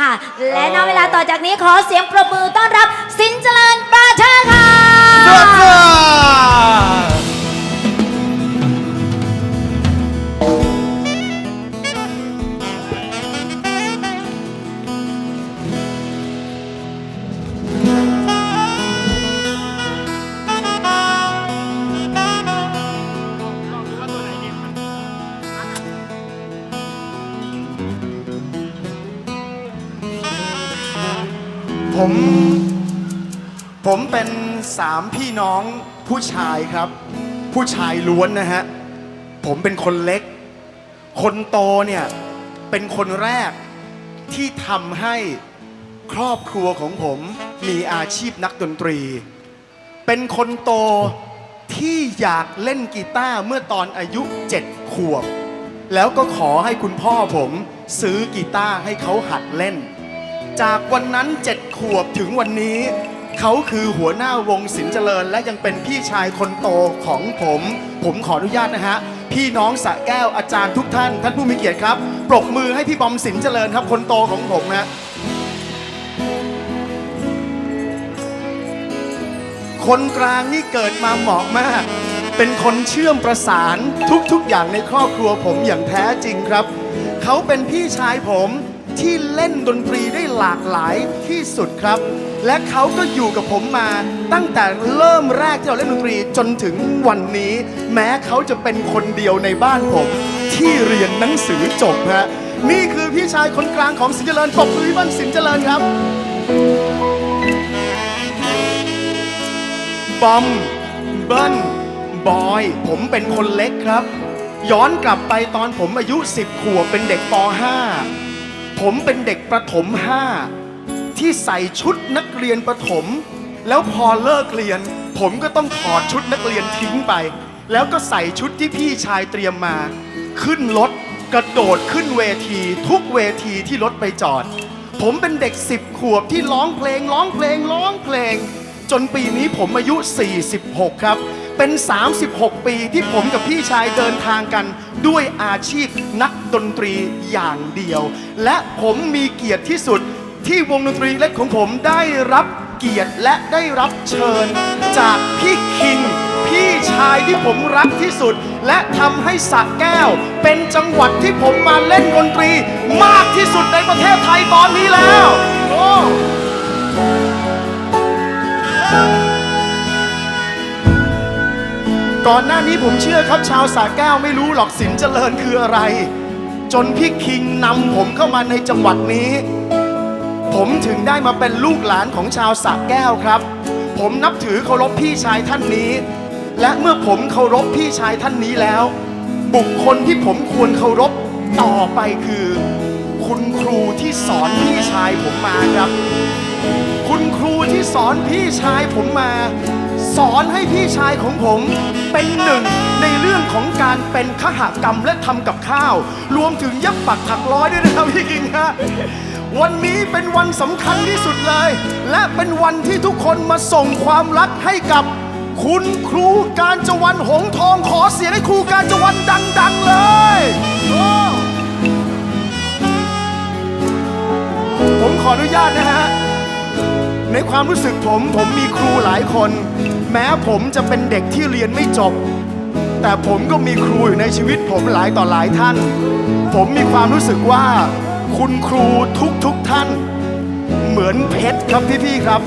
ค่ะ และณเวลาต่อจากนี้ขอเสียงปรบมือต้อนรับสินเจริญ ผม ผมเป็นสามพี่น้องผู้ชายครับ ผู้ชายล้วนนะฮะ ผมเป็นคนเล็ก คนโตเนี่ย เป็นคนแรกที่ทำให้ครอบครัวของผมมีอาชีพนักดนตรี เป็นคนโตที่อยากเล่นกีตาร์เมื่อตอนอายุเจ็ดขวบ แล้วก็ขอให้คุณพ่อผมซื้อกีตาร์ให้เขาหัดเล่น จากวันนั้นเจ็ดขวบถึงวันนี้ เขาคือหัวหน้าวงศิลป์เจริญ และยังเป็นพี่ชายคนโตของผม ผมขออนุญาตนะฮะ พี่น้องสระแก้วอาจารย์ทุกท่าน ท่านผู้มีเกียรติครับ ปรบมือให้พี่บอมศิลป์เจริญครับ คนโตของผมนะคนกลางนี่เกิดมาเหมาะมาก เป็นคนเชื่อมประสานทุกๆอย่างในครอบครัวผมอย่างแท้จริงครับ เขาเป็นพี่ชายผม ที่เล่นดนตรีได้หลากหลายที่สุดครับ และเขาก็อยู่กับผมมาตั้งแต่เริ่มแรกที่เราเล่นดนตรีจนถึงวันนี้ แม้เขาจะเป็นคนเดียวในบ้านผม ที่เรียนหนังสือจบฮะนี่คือพี่ชายคนกลางของสินเจริญปรบมือให้บ้านสินเจริญครับบอมเบิ้ลบอย ผมเป็นคนเล็กครับ ย้อนกลับไปตอนผมอายุ 10 ขวบเป็นเด็กป .5 ผมเป็นเด็กประถม5ที่ใส่ชุดนักเรียนประถม แล้วพอเลิกเรียน ผมก็ต้องถอดชุดนักเรียนทิ้งไป แล้วก็ใส่ชุดที่พี่ชายเตรียมมา ขึ้นรถกระโดดขึ้นเวทีทุกเวทีที่รถไปจอด ผมเป็นเด็ก10ขวบที่ร้องเพลงร้องเพลงร้องเพลง จนปีนี้ผมอายุ 46 ครับ เป็น 36 ปีที่ผมกับพี่ชายเดินทางกัน ด้วยอาชีพนักดนตรีอย่างเดียว และผมมีเกียรติที่สุดที่วงดนตรีเล็กของผมได้รับเกียรติและได้รับเชิญ จากพี่คิง พี่ชายที่ผมรักที่สุด และทำให้สระแก้ว เป็นจังหวัดที่ผมมาเล่นดนตรี มากที่สุดในประเทศไทยตอนนี้แล้ว โอ้ ก่อนหน้านี้ผมเชื่อครับชาวสาแก้วไม่รู้หรอกสินเจริญคืออะไร จนพี่คิงนำผมเข้ามาในจังหวัดนี้ ผมถึงได้มาเป็นลูกหลานของชาวสระแก้วครับ ผมนับถือเคารพพี่ชายท่านนี้ และเมื่อผมเคารพพี่ชายท่านนี้แล้ว บุคคลที่ผมควรเคารพต่อไปคือ คุณครูที่สอนพี่ชายผมมาครับ คุณครูที่สอนพี่ชายผมมา สอนให้พี่ชายของผมเป็นหนึ่งในเรื่องของการเป็นขหกรรมและทำกับข้าว รวมถึงย็บปักถักร้อยด้วยนะครับพี่กิงฮะวันนี้เป็นวันสำคัญที่สุดเลย และเป็นวันที่ทุกคนมาส่งความรักให้กับคุณครูการจวันหงทองขอเสียงให้ครูการจวันดัง ๆ เลยผมขออนุญาตนะฮะในความรู้สึกผมผมมีครูหลายคน แม้ผมจะเป็นเด็กที่เรียนไม่จบ แต่ผมก็มีครูอยู่ในชีวิตผมหลายต่อหลายท่าน ผมมีความรู้สึกว่า คุณครูทุกทุกท่าน เหมือนเพชรครับพี่ๆครับ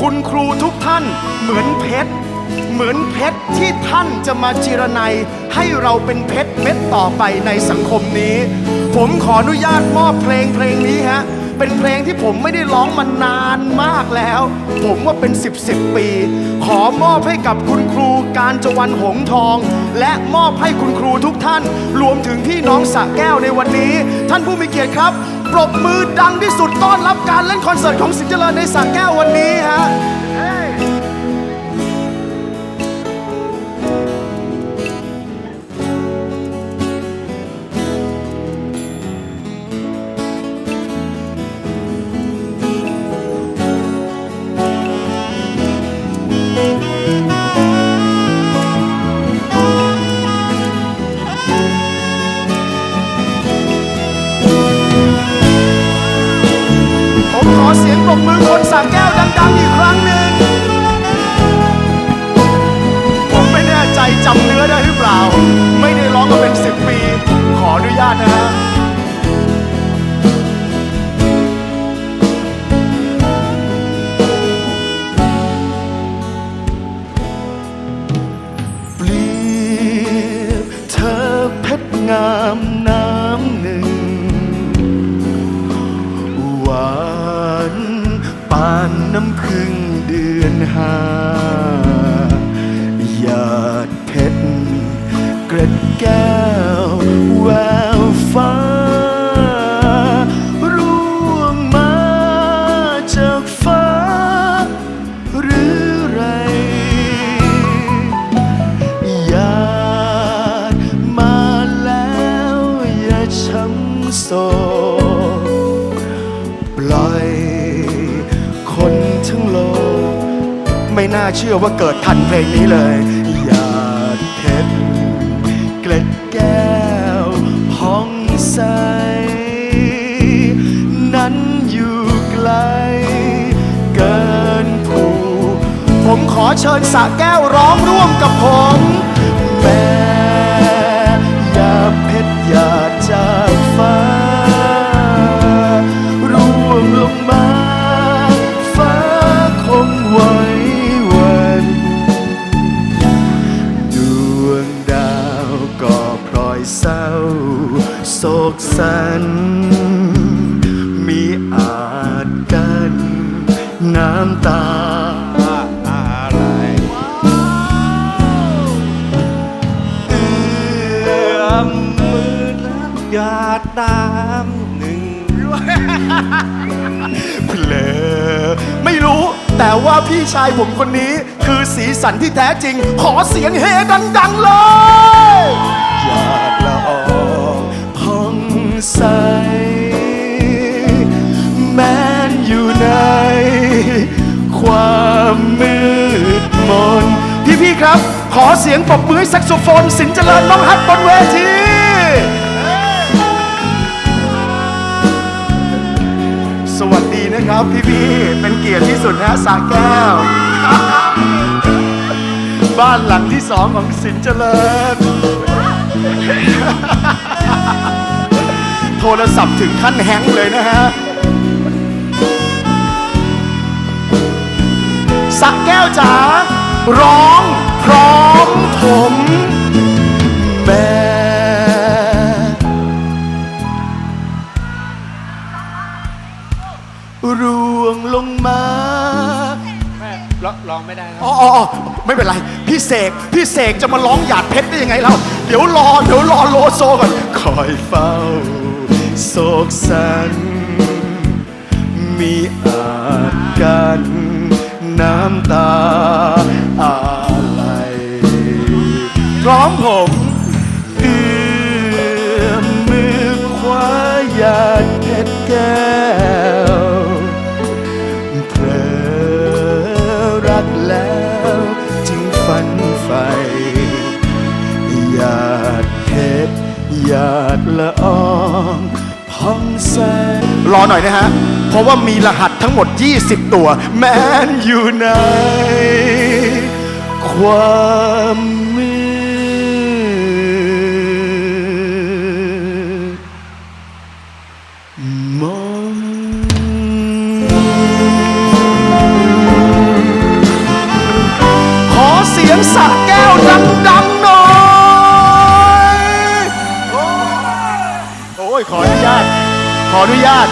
คุณครูทุกท่านเหมือนเพชรเหมือนเพชรที่ท่านจะมาจิรนัยให้เราเป็นเพชรเม็ดต่อไปในสังคมนี้ ผมขออนุญาตมอบเพลงเพลงนี้ฮะ เป็นเพลงที่ผมไม่ได้ร้องมานานมากแล้ว ผมว่าเป็น 10บสปี ขอมอบให้กับคุณครูการจวันหงทอง และมอบให้คุณครูทุกท่าน รวมถึงพี่น้องสระแก้วในวันนี้ ท่านผู้มีเกียรติครับ ปรบมือดังที่สุดต้อนรับการเล่นคอนเสิร์ตของสิงห์เจริญในสระแก้ววันนี้ฮะ เสียงปรบมือคนสาแก้วดังๆอีกครั้งหนึ่ง ผมไม่แน่ใจจำเนื้อได้หรือเปล่า ไม่ได้ร้องมาเป็นสิบปี ขออนุญาตนะฮะานน้ำพึ่งเดือนหาหยาดเพชรเกร็ดแก้วแววฟ้า เชื่อว่าเกิดทันเพลงนี้เลยอยากเพชรเกล็ดแก้วพองใส นั้นอยู่ไกล เกินผูผมขอเชิญสะแก้วร้องร่วมกับผม เศร้าโศกสัน มีอาจกันน้ำตาอะไรเอื้อมมือแล้วหยาดน้ำหนึ่งเผลอไม่รู้ แต่ว่าพี่ชายผมคนนี้คือสีสันที่แท้จริง ขอเสียงเฮดัง ๆ เลย ใส แม้นอยู่ใน ความมืดมน พี่ๆครับ ขอเสียงปรบมือให้แซกโซโฟน สินเจริญน้องฮัทบนเวทีสวัสดีนะครับพี่ๆเป็นเกียรติที่สุดนะสาแก้ว บ้านหลังที่สองของสินเจริญ โทรศัพท์ถึงขั้นแฮงก์เลยนะฮะสักแก้วจ๋าร้องพร้อมผมแม่ร่วงลงมาแม่ร้องร้องไม่ได้ครับอ๋ออ๋ออ๋อไม่เป็นไร พี่เสกพี่เสกจะมาร้องหยาดเพชรได้ยังไงเรา เดี๋ยวรอ เดี๋ยวรอโลโซก่อน คอยเฝ้า โศกสัน มีอาจกัน น้ำตาอาไรพร้อมผม องพองแสงรอหน่อยนะฮะ เพราะว่ามีรหัสทั้งหมด 20 ตัว แม้นอยู่ใน ความมืดมนขอเสียงสระแก้วดังๆ ขออนุญาต ขออนุญาต